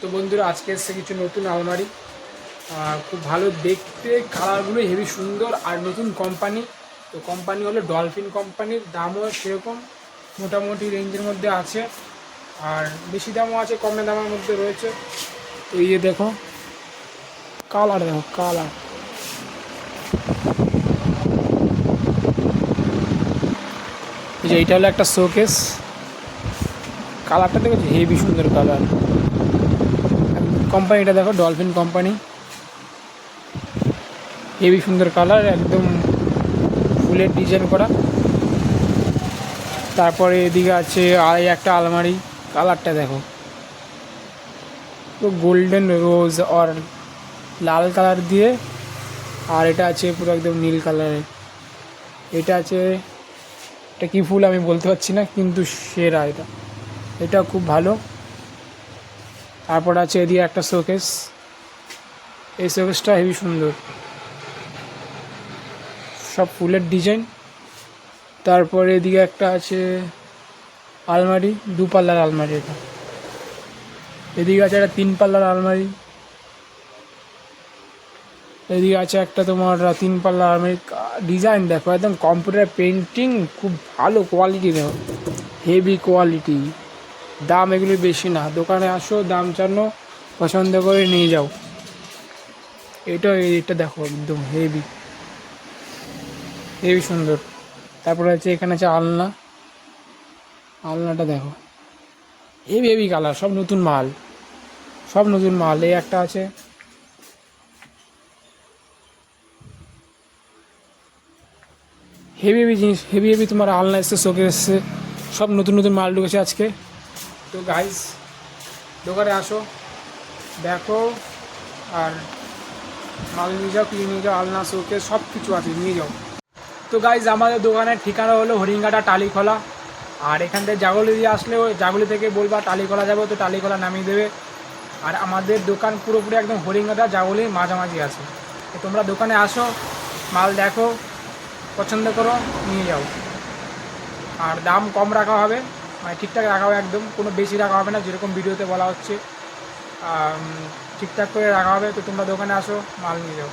তো বন্ধুরা, আজকে এসছে কিছু নতুন আলমারি। খুব ভালো দেখতে কালারগুলো হেভি সুন্দর আর নতুন কোম্পানি তো কোম্পানি হলো ডলফিন কোম্পানির দামও সেরকম, মোটামুটি রেঞ্জের মধ্যে আছে। আর বেশি দামও আছে, কমে দামের মধ্যে রয়েছে। তো ইয়ে দেখো কালার দেখো কালার এই যে এইটা হলো একটা শোকেস কালারটা দেখেছি? হেভি সুন্দর কালার কোম্পানিটা দেখো ডলফিন কোম্পানি হেভি সুন্দর কালার একদম ফুলের ডিজাইন করা। তারপরে এদিকে আছে আর এই একটা আলমারি কালারটা দেখো। পুরো গোল্ডেন রোজ আর লাল কালার দিয়ে, আর এটা আছে পুরো একদম নীল কালারের এটা আছে, এটা কী ফুল আমি বলতে পারছি না, কিন্তু সেরা এটা। এটা খুব ভালো। তারপর আছে এদিকে একটা শোকেস এই শোকেসটা হেভি সুন্দর। সব ফুলের ডিজাইন তারপরে এদিকে একটা আছে আলমারি দু পাল্লার আলমারি এটা। এদিকে আছে একটা তিন পাল্লার আলমারি। এদিকে আছে একটা তোমার তিন পাল্লার আলমারি। ডিজাইন দেখো, একদম কম্পিউটার পেন্টিং খুব ভালো কোয়ালিটি দেখো। হেভি কোয়ালিটি দাম এগুলি বেশি না। দোকানে আসো, দাম জানো, পছন্দ করে নিয়ে যাও। এটা এই এটা দেখো একদম হেভি হেভি সুন্দর। তারপরে আছে, এখানে আছে আলনা। আলনাটা দেখো। হেভি হেভি কালার সব নতুন মাল। সব নতুন মাল। এই একটা আছে। হেভি হেভি জিনিস হেভি হেভি তোমার আলনা এসছে শোকে এসছে। সব নতুন নতুন মাল ঢুকেছে আজকে। তো গাইস দোকানে আসো, দেখো, আর মাল নিয়ে যাও, কিনে নিয়ে যাও, আলনা শোকে সব কিছু আছে, নিয়ে যাও। তো গাইজ আমাদের দোকানের ঠিকানা হলো হরিঙ্গাটা টালিখোলা। আর এখান থেকে জাগলি দিয়ে আসলে ওই জাগলি থেকে বলবা টালিখোলা যাব, তো টালিখোলা নামিয়ে দেবে। আর আমাদের দোকান পুরোপুরি একদম হরিঙ্গাটা জাগলির মাঝামাঝি আছে। তো তোমরা দোকানে আসো, মাল দেখো, পছন্দ করো, নিয়ে যাও। আর দাম কম রাখা হবে। মানে ঠিকঠাক রাখা হবে একদম, কোনো বেশি রাখা হবে না, যেরকম ভিডিওতে বলা হচ্ছে। ঠিকঠাক করে রাখা হবে, তো তোমরা দোকানে আসো, মাল নিয়ে যাও।